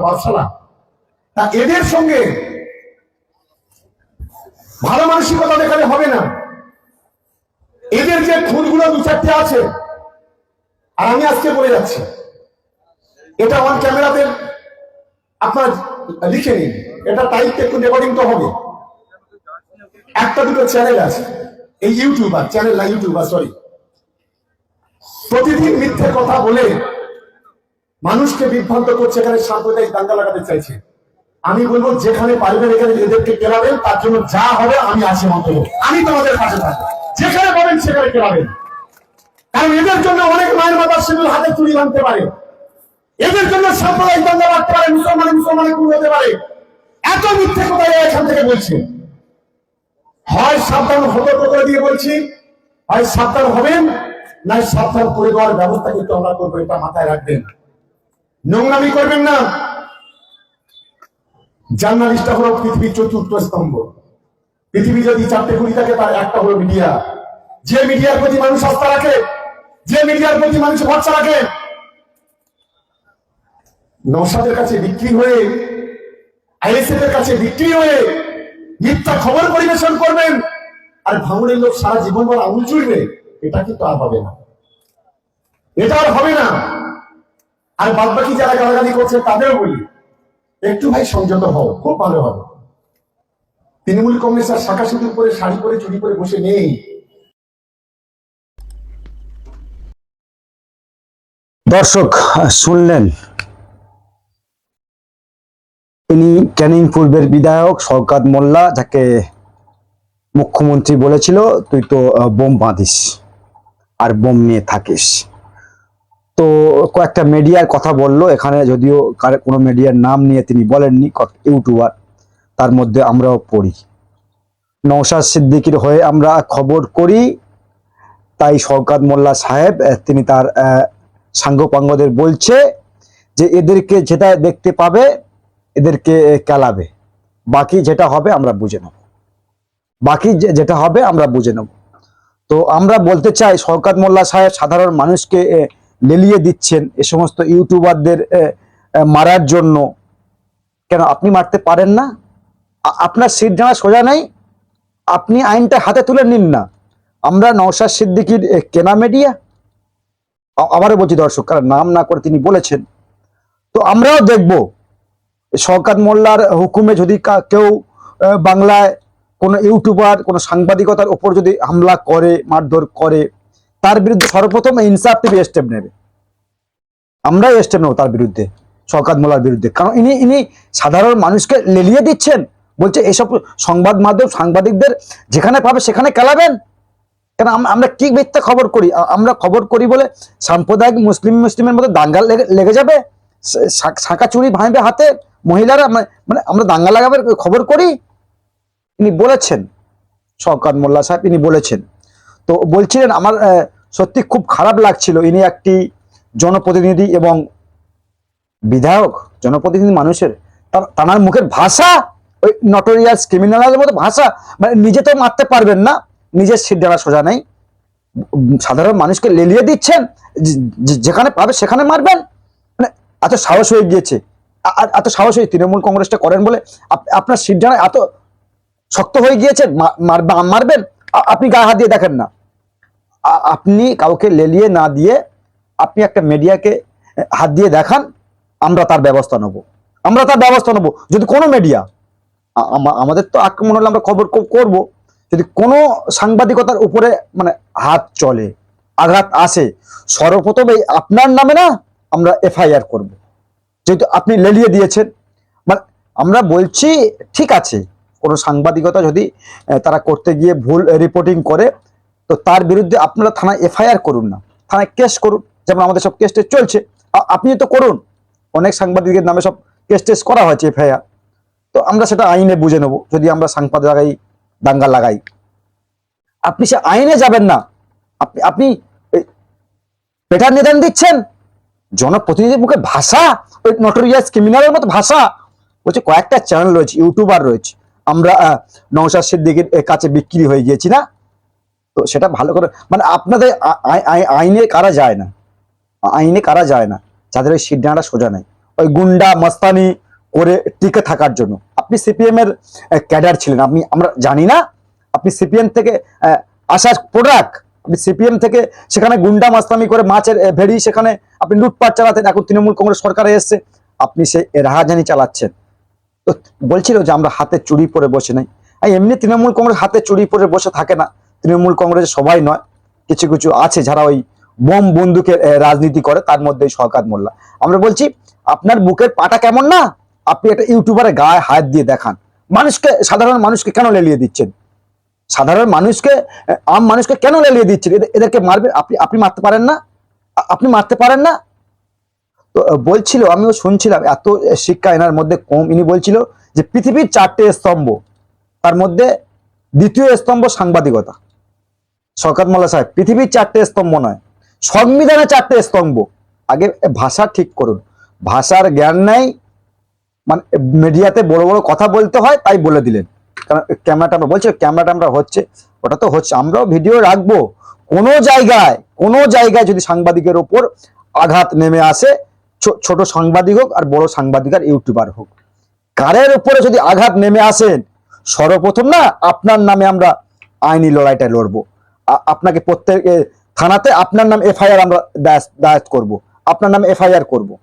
পাঠশালা। তা এদের সঙ্গে ভালো মানসিকতা দেখালে হবে না। এদের যে খুনগুলো দু চারটে আছে, আর আমি আজকে বলে যাচ্ছি। এটা অন ক্যামেরাতে আপনার লিখে নিন। এটা টাইপ একটু রেকর্ডিং তো হবে। একটা দুটো চ্যানেল আছে। এই ইউটিউবার চ্যানেল না ইউটিউবার সরি প্রতিদিন মিথ্যে কথা বলে মানুষকে বিভ্রান্ত করছে এখানে সাম্প্রদায়িক দাঙ্গা লাগাতে চাইছে। আমি বলব, যেখানে পারবেন এখানে এদেরকে কেলাবেন তার জন্য যা হবে আমি আছি মন্তব্য। আমি তোমাদের পাশে থাকব। যেখানে পাবেন সেখানে কেলাবেন কারণ এদের জন্য অনেক মায়ের মাতার সিঁদুর হাতে চুরি আনতে পারে। এদের জন্য সাম্প্রদায়িক দাঙ্গা বাড়তে পারে মুসলমানে মুসলমানে খুন হতে পারে। এত মিথ্যে কথা এখান থেকে বলছে। হয় সাবধান সতর্ক করে দিয়ে বলছি, হয় সাবধান হবেন না সাবধান করে দেওয়ার ব্যবস্থা কিন্তু আমরা করব, এটা মাথায় রাখবেন। নোংরামি করবেন না। জার্নালিস্টটা হলো পৃথিবীর চতুর্থ স্তম্ভ। পৃথিবী যদি চারটে কুড়ি থাকে, তার একটা হলো মিডিয়া। যে মিডিয়ার প্রতি মানুষ আস্থা রাখে, যে মিডিয়ার প্রতি মানুষ ভরসা রাখে নৌসাদের কাছে বিক্রি হয়ে আইএসএফ এর কাছে বিক্রি হয়ে মিথ্যা খবর পরিবেশন করবেন, আর ভাঙড়ের লোক সারা জীবন ভর আঙুল চুড়বে এটা কিন্তু আর হবে না। এটা আর হবে না। আর বাদ বাকি যারা গালাগালি করছে, তাদেরও বলি, একটু ভাই সংযত হও, খুব ভালো হবে। তৃণমূল কংগ্রেস আর শাখা সিঁদুর পরে, শাড়ি পরে চুরি করে বসে নেই। দর্শক, শুনলেন। তিনি ক্যানিং পূর্বের বিধায়ক শওকাত মোল্লা, যাকে মুখ্যমন্ত্রী বলেছিল, তুই তো বোম বাঁধিস আর বোম নিয়ে থাকিস। তো কয়েকটা মিডিয়ার কথা বলল। এখানে যদিও কার- কোনো মিডিয়ার নাম নিয়ে তিনি বলেননি ইউটিউবার। তার মধ্যে আমরাও পড়ি। নৌশাদ সিদ্দিকির হয়ে আমরা খবর করি। তাই শওকাত মোল্লা সাহেব তিনি তার সাঙ্গপাঙ্গদের বলছে যে এদেরকে যেটা দেখতে পাবে, এদেরকে কেলাবে। বাকি যেটা হবে আমরা বুঝে নেব। বাকি যেটা হবে আমরা বুঝে নেব। তো আমরা বলতে চাই, শওকাত মোল্লা সাহেব সাধারণ মানুষকে লেলিয়ে দিচ্ছেন এ সমস্ত ইউটিউবারদের মারার জন্য। কেন আপনি মারতে পারেন না? আপনার সিট জানা সোজা নাই। আপনি আইনটা হাতে তুলে নিন না। আমরা নওশাদ সিদ্দিকির কেনা মিডিয়া আবারও বলছি দর্শক, কারণ নাম না করে তিনি বলেছেন। তো আমরাও দেখব। শওকাত মোল্লার হুকুমে যদি কেউ বাংলায় কোনো ইউটিউবার, কোনো সাংবাদিকতার ওপর যদি হামলা করে, মারধর করে তার বিরুদ্ধে সর্বপ্রথম ইনসাফ টিভি স্টেপ নেবে। আমরাই স্টেপ নেব তার বিরুদ্ধে, শওকাত মোল্লার বিরুদ্ধে। কারণ ইনি ইনি সাধারণ মানুষকে লেলিয়ে দিচ্ছেন। বলছে, এসব সংবাদ মাধ্যম, সাংবাদিকদের যেখানে পাবে সেখানে কেলাবেন কেন আমরা কি মিথ্যা খবর করি? আমরা খবর করি বলে সাম্প্রদায়িক মুসলিম, মুসলিমের মধ্যে দাঙ্গা লেগে যাবে? শা- শা- শাঁখা চুরি ভাঙবে হাতে? মহিলারা মানে আমরা দাঙ্গা লাগাবে খবর করি? ইনি বলেছেন, শওকাত মোল্লা সাহেব ইনি বলেছেন। তো বলছিলেন আমার সত্যি খুব খারাপ লাগছিল। ইনি একটি জনপ্রতিনিধি এবং বিধায়ক, জনপ্রতিনিধি মানুষের। তার- মুখের ভাষা ওই নটোরিয়াস ক্রিমিনালের মতো ভাষা মানে নিজে তো মারতে পারবেন না, নিজের ডানা সোজা নেই। সাধারণ মানুষকে লেলিয়ে দিচ্ছেন যেখানে পাবে সেখানে মারবেন। মানে এত সাহস হয়ে গিয়েছে। এত সাহস হয়ে তৃণমূল কংগ্রেসটা করেন বলে আপনার ডানা এত শক্ত হয়ে গিয়েছে মারবেন? আপনি গায়ে হাত দিয়ে দেখেন না। আপনি কাউকে লেলিয়ে না দিয়ে আপনি একটা মিডিয়াকে হাত দিয়ে দেখান, আমরা তার ব্যবস্থা নেব। আমরা তার ব্যবস্থা নেব। যদি কোনো মিডিয়া আমাদের তো আক্রমণ হলে আমরা খবর করব। যদি কোনো সাংবাদিকতার উপরে মানে হাত চলে, আঘাত আসে, সর্বপ্রথম এই আপনার নামে না আমরা এফআইআর করব। যেহেতু আপনি লেলিয়ে দিয়েছেন মানে আমরা বলছি, ঠিক আছে, কোনো সাংবাদিকতা যদি তারা করতে গিয়ে ভুল রিপোর্টিং করে তো তার বিরুদ্ধে আপনারা থানায় এফআইআর করুন না। থানায় কেস করুন, যেমন আমাদের সব কেস টেস চলছে। আপনি তো করুন। অনেক সাংবাদিকের নামে সব কেস টেস করা হয়েছে এফআইআর। তো আমরা সেটা আইনে বুঝে নেব, যদি আমরা সাংবাদিক লাগাই, দাঙ্গা লাগাই। আপনি সে আইনে যাবেন না। আপনি আপনি পেটার নিদান দিচ্ছেন। জনপ্রতিনিধির মুখে ভাষা, ওই নটোরিয়াস ক্রিমিনালের মতো ভাষা। বলছে কয়েকটা চ্যানেল রয়েছে ইউটিউবার রয়েছে। আমরা নওশাদ সিদ্দিকের কাছে বিক্রি হয়ে গিয়েছি না? তো সেটা ভালো করে মানে আপনাদের আইনে কারা যায় না? আইনে কারা যায় না? যাদের ওই সিদ্ধান্তটা সোজা নেই। ওই গুন্ডা মস্তানি করে টিকে থাকার জন্য। আপনি সিপিএম এর ক্যাডার ছিলেন। আপনি, আমরা জানি না। আপনি সিপিএম থেকে আসার প্রোডাক্ট আপনি সিপিএম থেকে সেখানে গুন্ডা মাস্তানি করে মাছের ভেড়ি সেখানে আপনি লুটপাট চালাতেন। এখন তৃণমূল কংগ্রেস সরকারে এসছে। আপনি সেই রাহাজানি চালাচ্ছেন। তো বলছিল যে আমরা হাতে চুরি পরে বসে নাই। এমনি তৃণমূল কংগ্রেস হাতে চুরি পরে বসে থাকে না। তৃণমূল কংগ্রেস সবাই নয়, কিছু কিছু আছে যারা ওই বোম বন্দুকের রাজনীতি করে, তার মধ্যে সরকার মোল্লা। আমরা বলছি, আপনার বুকের পাটা কেমন না? আপনি একটা ইউটিউবারে গায়ে হাত দিয়ে দেখান। মানুষকে, সাধারণ মানুষকে কেন লেলিয়ে দিচ্ছেন? সাধারণ মানুষকে আম মানুষকে কেন লেলিয়ে দিচ্ছেন? এদের- এদেরকে মারবে, আপনি আপনি মারতে পারেন না? আপনি মারতে পারেন না? তো বলছিল, আমিও শুনছিলাম, এত শিক্ষা এনার মধ্যে কম। ইনি বলছিল যে, পৃথিবীর চারটে স্তম্ভ, তার মধ্যে দ্বিতীয় স্তম্ভ সাংবাদিকতা। শওকত মোল্লা সাহেব, পৃথিবীর চারটে স্তম্ভ নয় সংবিধানে চারটে স্তম্ভ। আগে ভাষা ঠিক করুন। ভাষার জ্ঞান নাই মানে মিডিয়াতে বড় বড় কথা বলতে হয়, তাই বলে দিলেন। কারণ ক্যামেরাটা আমরা বলছি, ক্যামেরাটা আমরা হচ্ছে, ওটা তো হচ্ছে, আমরাও ভিডিও রাখব। কোনো জায়গায় কোনো জায়গায় যদি সাংবাদিকের ওপর আঘাত নেমে আসে ছোট সাংবাদিক হোক আর বড় সাংবাদিক আর ইউটিউবার হোক, কারের উপরে যদি আঘাত নেমে আসেন সর্বপ্রথম না আপনার নামে আমরা আইনি লড়াইটা লড়বো। আপনাকে প্রত্যেক থানাতে আপনার নাম এফআইআর আমরা দায়ের- করব। আপনার নামে এফআইআর করব।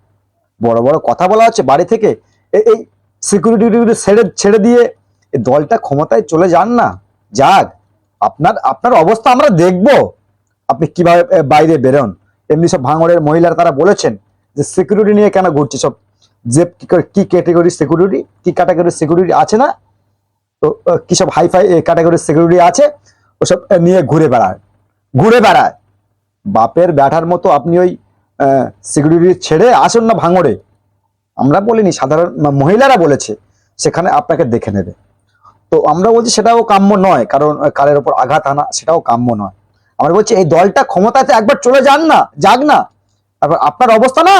বড় বড় কথা বলা হচ্ছে, বাড়ি থেকে এই সিকিউরিটি ছেড়ে ছেড়ে দিয়ে দলটা ক্ষমতায় চলে যান না। যাক, আপনার আপনার অবস্থা আমরা দেখব। আপনি কীভাবে বাইরে বেরোন। এমনি সব ভাঙড়ের মহিলারা তারা বলেছেন যে সিকিউরিটি নিয়ে কেন ঘুরছে সব? যে কি ক্যাটাগরি সিকিউরিটি কি ক্যাটাগরির সিকিউরিটি আছে না? তো কি সব হাইফাই ক্যাটাগরির সিকিউরিটি আছে? ওসব নিয়ে ঘুরে বেড়ায়। ঘুরে বেড়ায়। বাপের ব্যাটার মতো আপনি ওই সিকিউরিটি ছেড়ে আসুন না ভাঙড়ে। আমরা বলিনি, সাধারণ মহিলারা বলেছে, সেখানে আপনাকে দেখে নেবে। তো আমরা বলছি, সেটাও কাম্য নয়, কারণ কারের ওপর আঘাত আনা, সেটাও কাম্য নয়। আমরা বলছি, এই দলটা ক্ষমতাতে একবার চলে যান না, যাক না। তারপর আপনার অবস্থা না?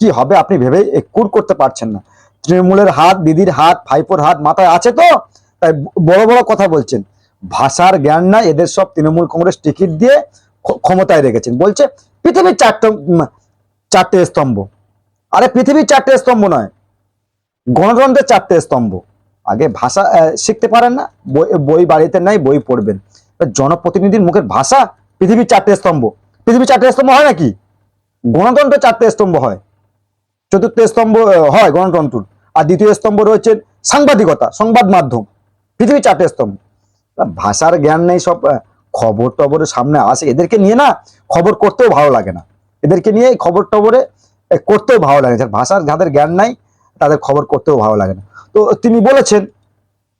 কি হবে আপনি ভেবে কুর করতে পারছেন না। তৃণমূলের হাত, দিদির হাত, ভাইপোর হাত মাথায় আছে তো? তাই বড় বড় কথা বলছেন। ভাষার জ্ঞান না এদের সব তৃণমূল কংগ্রেস টিকিট দিয়ে ক্ষ- ক্ষমতায় রেখেছেন। বলছে, পৃথিবীর চারটে চারটে স্তম্ভ। আরে, পৃথিবীর চারটে স্তম্ভ নয়, গণতন্ত্রের চারটে স্তম্ভ। আগে ভাষা শিখতে পারেন না, বই বাড়িতে নাই, বই পড়বেন। জনপ্রতিনিধির মুখের ভাষা, পৃথিবীর চারটে স্তম্ভ। পৃথিবীর চারটে স্তম্ভ হয় নাকি? গণতন্ত্র চারটে স্তম্ভ হয়। চতুর্থ স্তম্ভ হয় গণতন্ত্র আর দ্বিতীয় স্তম্ভ রয়েছে সাংবাদিকতা, সংবাদ মাধ্যম। পৃথিবীর চারটে স্তম্ভ। ভাষার জ্ঞান নেই, সব খবর টবরের সামনে আসে। এদেরকে নিয়ে না খবর করতেও ভালো লাগে না। এদেরকে নিয়ে খবর টবরে করতেও ভালো লাগে না। ভাষার যাদের জ্ঞান নাই, তাদের খবর করতেও ভালো লাগে না। তো তিনি বলেছেন,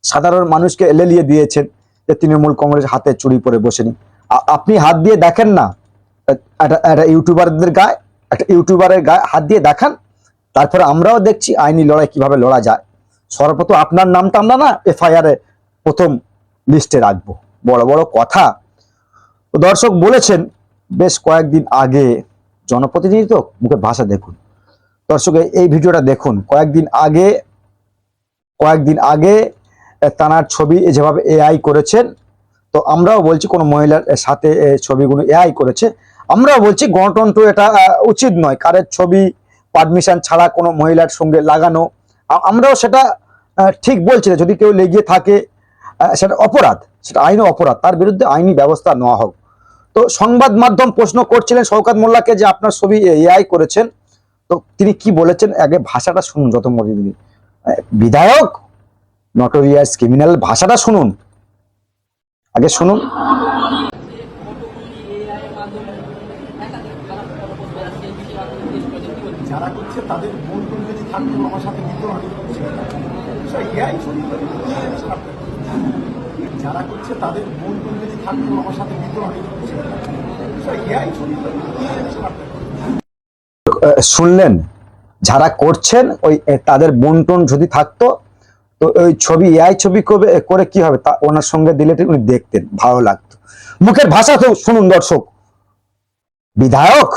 সাধারণ মানুষকে লেলিয়ে দিয়েছেন যে তৃণমূল কংগ্রেস হাতে চুরি পরে বসেনি। আপনি হাত দিয়ে দেখেন না একটা ইউটিউবারদের গায়ে, একটা ইউটিউবারের গায়ে হাত দিয়ে দেখান। তারপরে আমরাও দেখছি আইনি লড়াই কীভাবে লড়া যায়। সর্বপ্রথম আপনার নামটা আমরা না, এফআইআর প্রথম লিস্টে রাখব। বড় বড় কথা। দর্শক বলেছেন, বেশ কয়েকদিন আগে জনপ্রতিনিধি তো মুখে ভাষা দেখুন। দর্শক, এই- ভিডিওটা দেখুন। কয়েকদিন আগে কয়েকদিন আগে তানার ছবি যেভাবে এআই করেছেন, তো আমরাও বলছি কোনো মহিলার সাথে ছবিগুলো এআই করেছে। আমরাও বলছি গণতন্ত্র এটা উচিত নয়। কারের ছবি পারমিশন ছাড়া কোনো মহিলার সঙ্গে লাগানো আমরাও সেটা ঠিক বলছি না। যদি কেউ লেগে থাকে সেটা অপরাধ, সেটা আইনি অপরাধ, তার বিরুদ্ধে আইনি ব্যবস্থা নেওয়া হোক। তো সংবাদ মাধ্যম প্রশ্ন করছিলেন শওকাত মোল্লাকে যে আপনার ছবি এআই করেছেন, তো তিনি কি বলেছেন? আগে ভাষাটা শুনুন যত মনে দিন বিধায়ক নটোরিয়াস ক্রিমিনাল ভাষাটা শুনুন। আগে শুনুন। তাদের আমার সাথে যারা করছে তাদের মন কোন যদি থাকতো আমার সাথে আহ, শুনলেন? যারা করছেন ওই তাদের বন্টন যদি থাকতো তো ওই ছবি এআই ছবি করে করে কি হবে? তা ওনার সঙ্গে দিলে উনি দেখতেন ভালো লাগতো। মুখের ভাষা তো শুনুন দর্শক। বিধায়ক?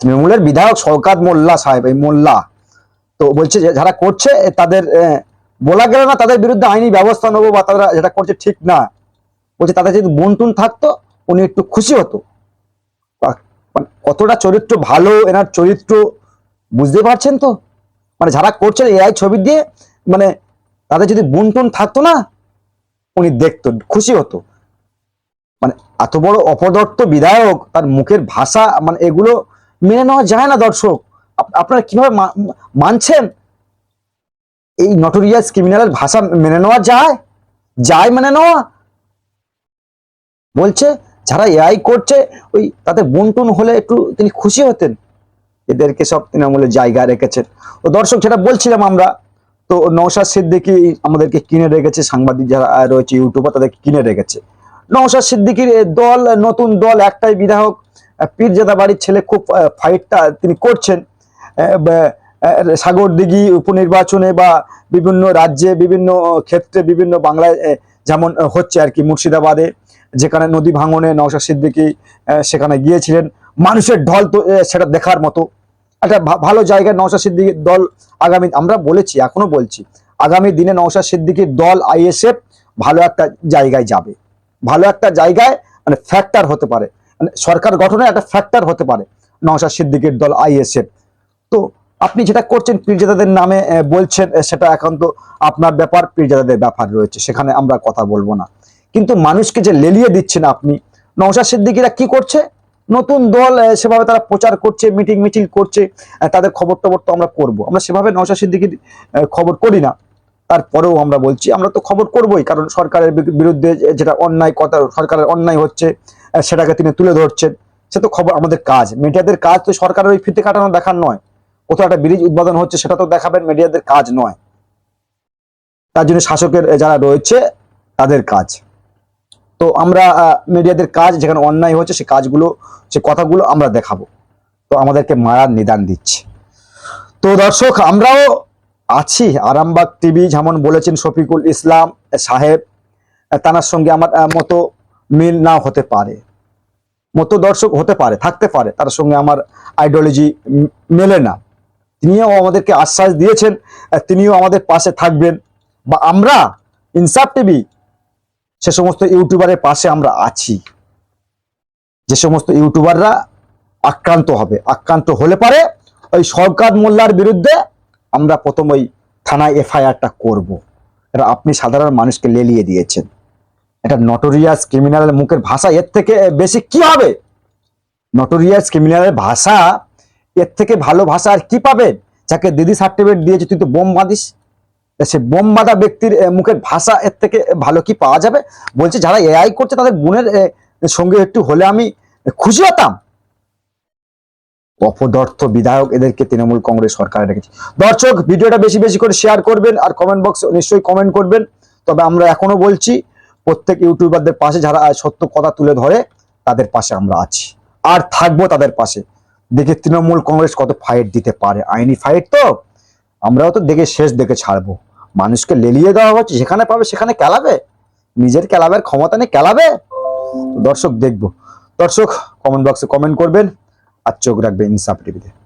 তৃণমূলের বিধায়ক শওকাত মোল্লা সাহেব এই মোল্লা। তো বলছে যারা করছে তাদের বলা গেল না তাদের বিরুদ্ধে আইনি ব্যবস্থা নেব বা তারা যেটা করছে ঠিক না। বলছে তাদের যদি বন্টন থাকতো, উনি একটু খুশি হতো। মানে কতটা চরিত্র ভালো, এনার চরিত্র, বুঝতে পারছেন তো? মানে যারা করছেন এআই ছবি দিয়ে মানে তাদের যদি বোন টোন থাকতো না, উনি দেখতো, খুশি হতো। মানে এত বড় অপদত্ত বিধায়ক, তার মুখের ভাষা মানে এগুলো মেনে নেওয়া যায় না দর্শক। আপ- আপনারা কীভাবে মানছেন? এই নটোরিয়াস ক্রিমিনালের ভাষা মেনে নেওয়া যায়? যায় মেনে নেওয়া? বলছে, যারা এআই করছে, ওই তাদের বন্টন হলে একটু তিনি খুশি হতেন। এদেরকে সব তৃণমূলের জায়গা রেখেছেন। তো দর্শক যেটা বলছিলাম আমরা। তো নৌসাদ সিদ্দিকি আমাদেরকে কিনে রেখেছে, সাংবাদিক যারা রয়েছে, ইউটিউবার, তাদেরকে কিনে রেখেছে। নৌসাদ সিদ্দিকির দল, নতুন দল, একটাই বিধায়ক পীরজাদা বাড়ির ছেলে খুব ফাইটটা তিনি করছেন। আহ, বা- আহ, সাগর দিঘি উপনির্বাচনে বা বিভিন্ন রাজ্যে বিভিন্ন ক্ষেত্রে বিভিন্ন বাংলায় যেমন হচ্ছে আর কি মুর্শিদাবাদে যেখানে নদী ভাঙনে নওশাদ সিদ্দিকী সেখানে গিয়েছিলেন। মানুষের ঢল তো সেটা দেখার মতো। একটা ভালো জায়গায় নওশা সিদ্দিকীর দল আগামী আমরা বলেছি এখনও বলছি আগামী দিনে নওশাদ সিদ্দিকীর দল আইএসএফ ভালো একটা জায়গায় যাবে। ভালো একটা জায়গায় মানে ফ্যাক্টর হতে পারে। মানে সরকার গঠনে একটা ফ্যাক্টর হতে পারে নওশাদ সিদ্দিকীর দল আইএসএফ। তো আপনি যেটা করছেন পীরজাদাদের নামে বলছেন সেটা একান্ত আপনার ব্যাপার, পীরজাদাদের ব্যাপার রয়েছে, সেখানে আমরা কথা বলব না। কিন্তু মানুষকে যে লেলিয়ে দিচ্ছেন আপনি নওশাদ সিদ্দিকিরা কি করছে? নতুন দল সেভাবে তারা প্রচার করছে, মিটিং মিছিল করছে তাদের খবর টবর তো আমরা করব। আমরা সেভাবে নওশাদ সিদ্দিকির খবর করি না। তারপরেও আমরা বলছি, আমরা তো খবর করবই, কারণ সরকারের বিরুদ্ধে যেটা অন্যায় কথা, সরকারের অন্যায় হচ্ছে সেটাকে তিনি তুলে ধরছেন। সে তো খবর আমাদের কাজ। মিডিয়াদের কাজ তো সরকারের ওই ফিতে কাটানো দেখার নয়। কোথাও একটা ব্রিজ উদ্বোধন হচ্ছে, সেটা তো দেখাবেন, মিডিয়াদের কাজ নয়। তার জন্য শাসকের যারা রয়েছে, তাদের কাজ। তো আমরা মিডিয়াদের কাজ, যেখানে অন্যায় হচ্ছে, সে কাজগুলো, সে কথাগুলো আমরা দেখাবো। তো আমাদেরকে মারার নিদান দিচ্ছে। তো দর্শক, আমরাও আছি। আরামবাগ টিভি যেমন বলেছেন শফিকুল ইসলাম সাহেব তানার সঙ্গে আমার মতো মিল না হতে পারে। মতো দর্শক হতে পারে, থাকতে পারে। তার সঙ্গে আমার আইডিওলজি মেলে না। তিনিও আমাদেরকে আশ্বাস দিয়েছেন তিনিও আমাদের পাশে থাকবেন। বা আমরা, ইনসাফ টিভি, সে সমস্ত ইউটিউবারের পাশে আমরা আছি। যে সমস্ত ইউটিউবাররা আক্রান্ত হবে, আক্রান্ত হলে পারে ওই সরকার মোল্লার বিরুদ্ধে আমরা প্রথম ওই থানায় এফআইআরটা করব। এটা আপনি সাধারণ মানুষকে লেলিয়ে দিয়েছেন। এটা নটোরিয়াস ক্রিমিনালের মুখের ভাষা, এর থেকে বেশি কি হবে? নটোরিয়াস ক্রিমিনালের ভাষা এর থেকে ভালো ভাষা আর কি পাবেন যাকে দিদি সার্টিফিকেট দিয়েছে, তুই তো বোম বাঁধিস। সে বোম বাঁধা ব্যক্তির মুখের ভাষা এর থেকে ভালো কি পাওয়া যাবে? বলছে যারা এআই করছে, তাদের বোনের সঙ্গে একটু হলে আমি খুশি হতাম। অপদর্থ বিধায়ক এদেরকে তৃণমূল কংগ্রেস সরকারে রেখেছে। দর্শক, ভিডিওটা বেশি বেশি করে শেয়ার করবেন আর কমেন্ট বক্স নিশ্চয়ই কমেন্ট করবেন। তবে আমরা এখনও বলছি, প্রত্যেক ইউটিউবারদের পাশে যারা সত্য কথা তুলে ধরে, তাদের পাশে আমরা আছি। আর থাকব তাদের পাশে। দেখে তৃণমূল কংগ্রেস কত ফাইট দিতে পারে? আইনি ফাইট তো? আমরাও তো দেখে শেষ দেখে ছাড়বো। মানুষকে লেলিয়ে দেওয়া হচ্ছে। যেখানে পাবে সেখানে কেলাবে। নিজের কেলাবের ক্ষমতা নেই কেলাবে। দর্শক দেখব। দর্শক কমেন্ট বক্সে কমেন্ট করবেন। আর চোখ রাখবেন ইনসাফ টিভিতে।